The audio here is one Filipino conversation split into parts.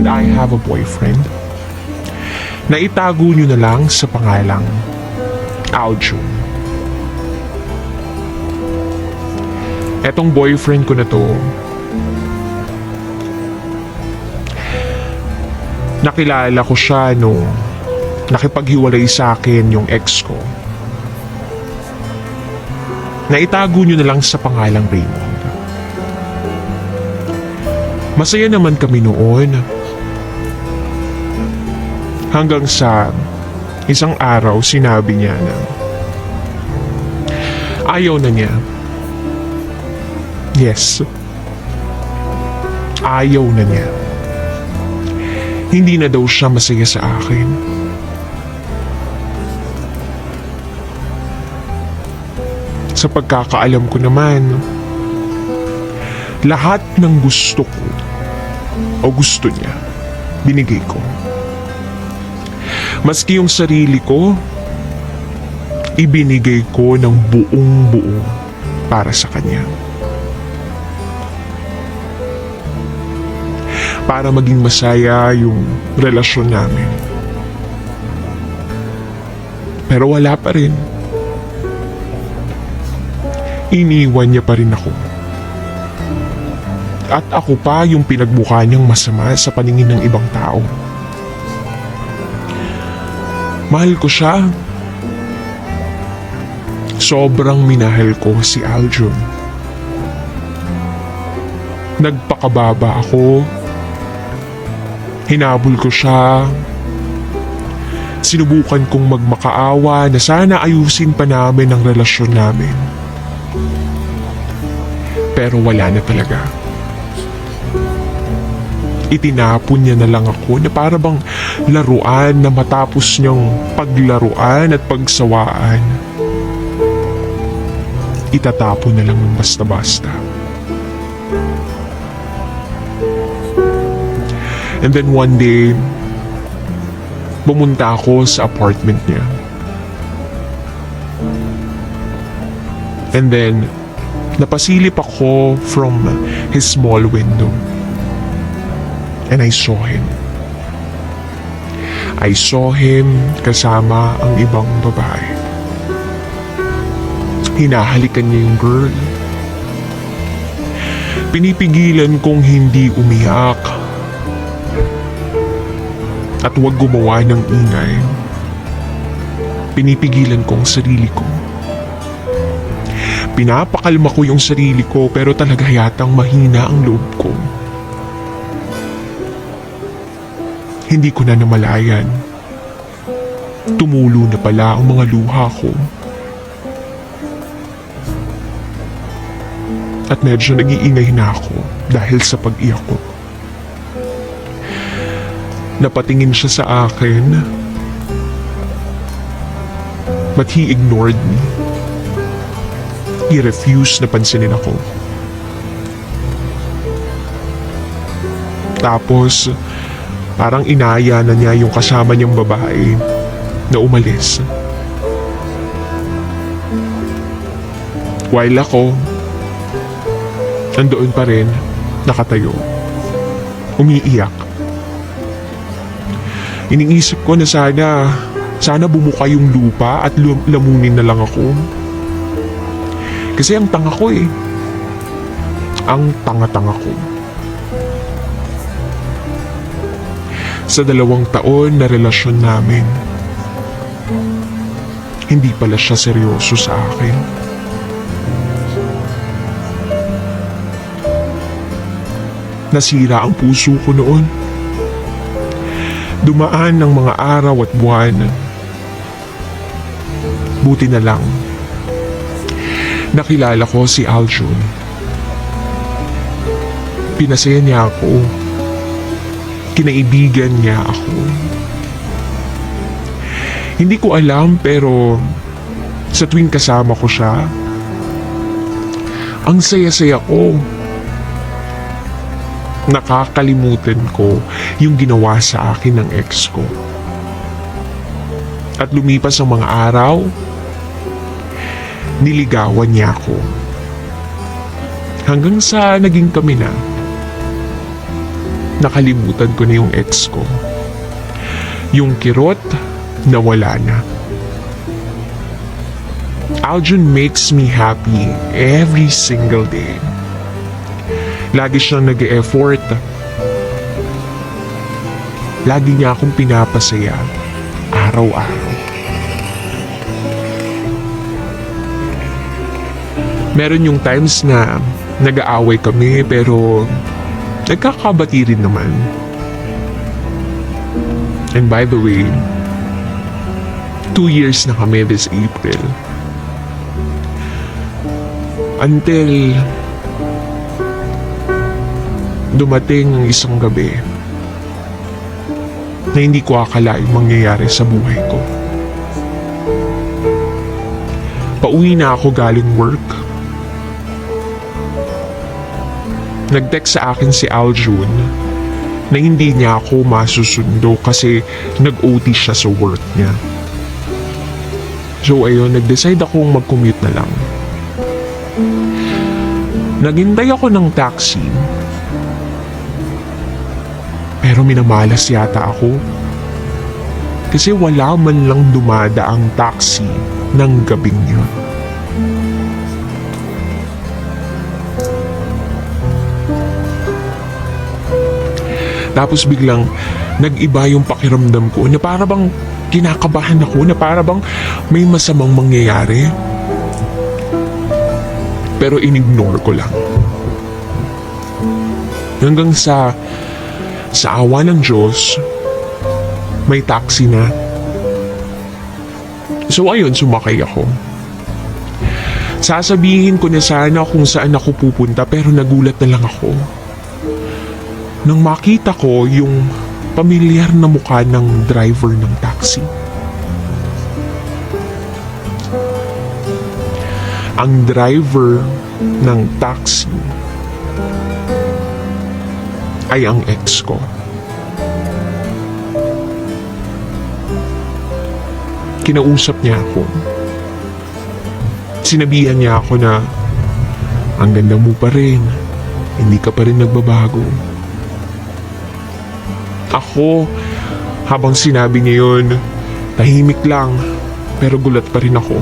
And I have a boyfriend. Na itago niyo na lang sa pangalang Aljo. Etong boyfriend ko na to, nakilala ko siya nung nakipaghiwalay sa akin yung ex ko. Naitago niyo na lang sa pangalang Raymond. Masaya naman kami noon. Hanggang sa isang araw sinabi niya na ayaw na niya. Yes. Ayaw na niya. Hindi na daw siya masaya sa akin. Sa pagkakaalam ko naman, lahat ng gusto ko o gusto niya, binigay ko. Maski yung sarili ko, ibinigay ko ng buong buo para sa kanya. Para maging masaya yung relasyon namin. Pero wala pa rin. Iniwan niya pa rin ako. At ako pa yung pinagbuka niyang masama sa paningin ng ibang tao. Mahal ko siya. Sobrang minahal ko si Aljun. Nagpakababa ako. Hinabol ko siya. Sinubukan kong magmakaawa na sana ayusin pa namin ang relasyon namin. Pero wala na talaga itinapon niya na lang ako na para bang laruan na matapos niyang paglaruan at pagsawaan. Itatapon na lang ng basta-basta. And then one day, bumunta ako sa apartment niya. And then, napasilip ako from his small window and I saw him. I saw him kasama ang ibang babae. Hinahalikan niya yung girl. Pinipigilan kong hindi umiyak at huwag gumawa ng ingay. Pinipigilan kong sarili ko. Pinapakalma ko yung sarili ko pero talaga yatang mahina ang loob ko. Hindi ko na namalayan. Tumulo na pala ang mga luha ko. At medyo nag-iingay na ako dahil sa pag-iyak ko. Napatingin siya sa akin. But he ignored me. He refused na pansinin ako. Tapos, Parang inaya na niya yung kasama niyang babae na umalis. While ako, nandoon pa rin, nakatayo. Umiiyak. Iniisip ko na sana, sana bumuka yung lupa at lamunin na lang ako. Kasi ang tanga ko eh. Ang tanga-tanga ko. Sa dalawang taon na relasyon namin. Hindi pala siya seryoso sa akin. Nasira ang puso ko noon. Dumaan ng mga araw at buwan. Buti na lang. Nakilala ko si Aljun. Pinasaya niya ako kinaibigan niya ako. Hindi ko alam pero Sa tuwing kasama ko siya, ang saya-saya ko. Nakakalimutan ko yung ginawa sa akin ng ex ko. At lumipas ang mga araw, niligawan niya ako. Hanggang sa naging kami na, nakalimutan ko na yung ex ko. Yung kirot, nawala na. Aljun makes me happy every single day. Lagi siyang nag-e-effort. Lagi niya akong pinapasaya araw-araw. Meron yung times na nag-aaway kami pero nagkakabati rin naman. And by the way, two years na kami this April. Until dumating ang isang gabi na hindi ko akalain mangyayari sa buhay ko. Pauwi na ako galing work. Nag-text sa akin si Aljun na hindi niya ako masusundo kasi nag-OT siya sa work niya. So ayun, nag-decide akong mag-commute na lang. Naghintay ako ng taxi. Pero minamalas yata ako. Kasi wala man lang dumada ang taxi ng gabing yun. Tapos biglang nag-iba yung pakiramdam ko na para bang kinakabahan ako na para bang may masamang mangyayari. Pero inignore ko lang. Hanggang sa sa awa ng Diyos, may taxi na. So ayun, sumakay ako. Sasabihin ko na sana kung saan ako pupunta pero nagulat na lang ako. Nang makita ko yung pamilyar na mukha ng driver ng taxi. Ang driver ng taxi ay ang ex ko. Kinausap niya ako. Sinabihan niya ako na ang ganda mo pa rin. Hindi ka pa rin nagbabago. Ako, habang sinabi niya yun, tahimik lang, pero gulat pa rin ako.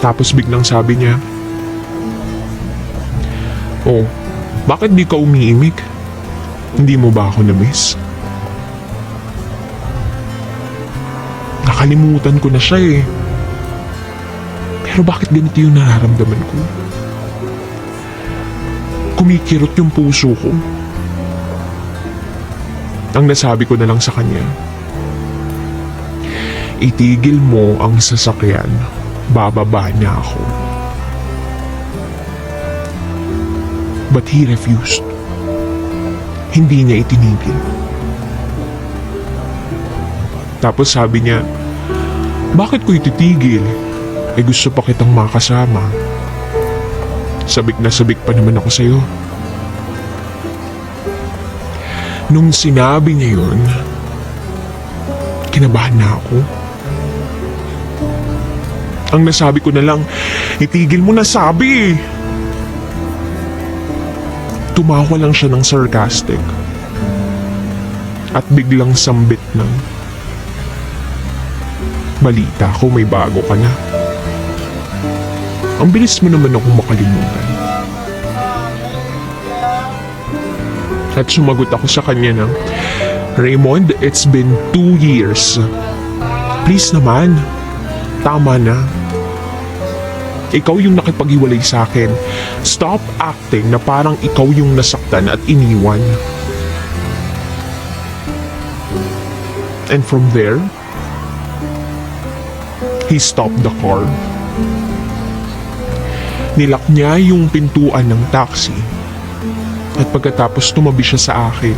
Tapos biglang sabi niya, Oh, bakit di ka umiimik? Hindi mo ba ako na-miss? Nakalimutan ko na siya eh. Pero bakit ganito yung nararamdaman ko? Kumikirot yung puso ko. Ang nasabi ko na lang sa kanya, itigil mo ang sasakyan, bababa na ako. But he refused. Hindi niya itinigil. Tapos sabi niya, bakit ko ititigil? Eh gusto pa kitang makasama. Sabik na sabik pa naman ako sa'yo. Nung sinabi niya yun, kinabahan na ako. Ang nasabi ko na lang, itigil mo na sabi! Tumawa lang siya ng sarcastic. At biglang sambit ng, Balita ko may bago ka na. Ang bilis mo naman akong makalimutan. At sumagot ako sa kanya ng, Raymond, it's been two years. Please naman, tama na. Ikaw yung nakipag-iwalay sa akin. Stop acting na parang ikaw yung nasaktan at iniwan. And from there, he stopped the car. Nilak niya yung pintuan ng taxi at pagkatapos tumabi siya sa akin.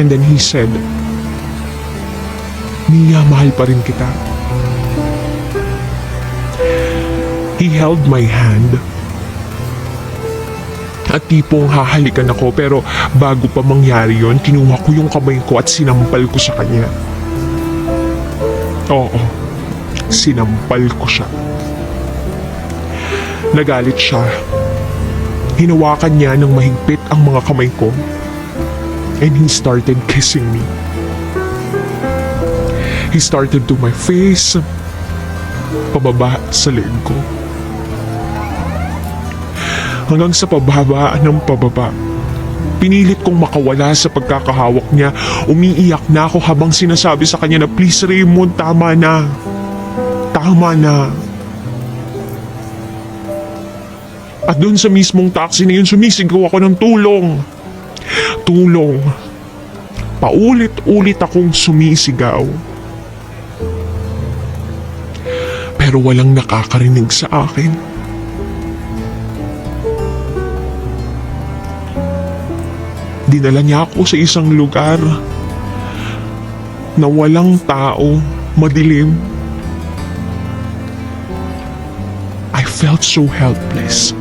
And then he said, Mia, mahal pa rin kita. He held my hand. At tipong hahalikan ako pero bago pa mangyari yon, kinuha ko yung kamay ko at sinampal ko sa kanya. Oo, sinampal ko siya. Nagalit siya. Hinawakan niya ng mahigpit ang mga kamay ko. And he started kissing me. He started to my face, pababa sa leg ko. Hanggang sa pababa ng pababa. Pinilit kong makawala sa pagkakahawak niya. Umiiyak na ako habang sinasabi sa kanya na please Raymond, tama na. Tama na. At doon sa mismong taxi na yun, sumisigaw ako ng tulong. Tulong. Paulit-ulit akong sumisigaw. Pero walang nakakarinig sa akin. Dinala niya ako sa isang lugar na walang tao, madilim. I felt so helpless.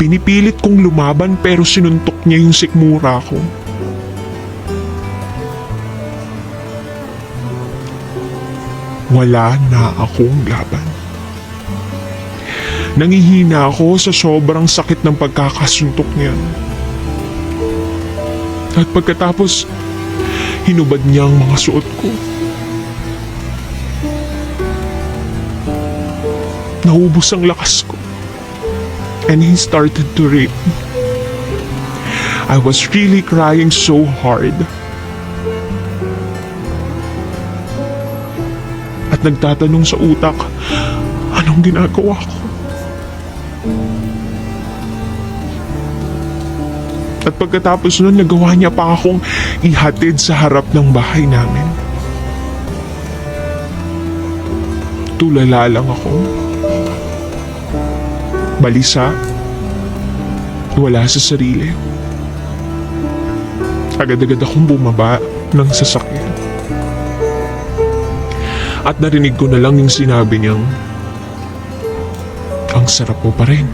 Pinipilit kong lumaban pero sinuntok niya yung sikmura ko. Wala na akong laban. Nangihina ako sa sobrang sakit ng pagkakasuntok niya. At pagkatapos, hinubad niya ang mga suot ko. Naubos ang lakas. And he started to rape me. I was really crying so hard. At nagtatanong sa utak, anong ginagawa ko? At pagkatapos nun, nagawa niya pa akong ihatid sa harap ng bahay namin. Tulala lang ako. Balisa. Wala sa sarili. Agad-agad akong bumaba ng sasakyan. At narinig ko na lang yung sinabi niyang, ang sarap mo pa rin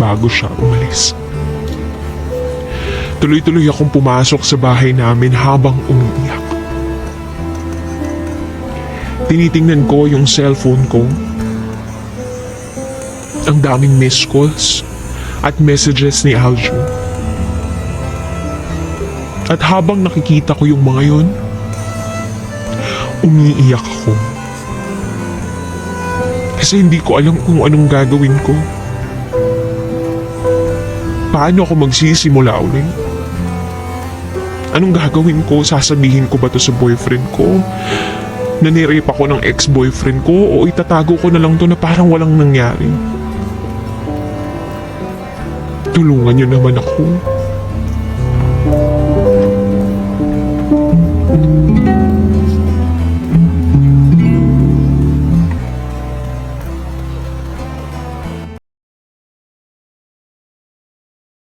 bago siya umalis. Tuloy-tuloy akong pumasok sa bahay namin habang umiiyak. Tinitingnan ko yung cellphone ko. Ang daming missed calls at messages ni Aljo. At habang nakikita ko yung mga yun, umiiyak ako. Kasi hindi ko alam kung anong gagawin ko. Paano ako magsisimula ulit? Anong gagawin ko? Sasabihin ko ba to sa boyfriend ko? Na ako ng ex-boyfriend ko o itatago ko na lang to na parang walang nangyari? Tulungan niyo naman ako.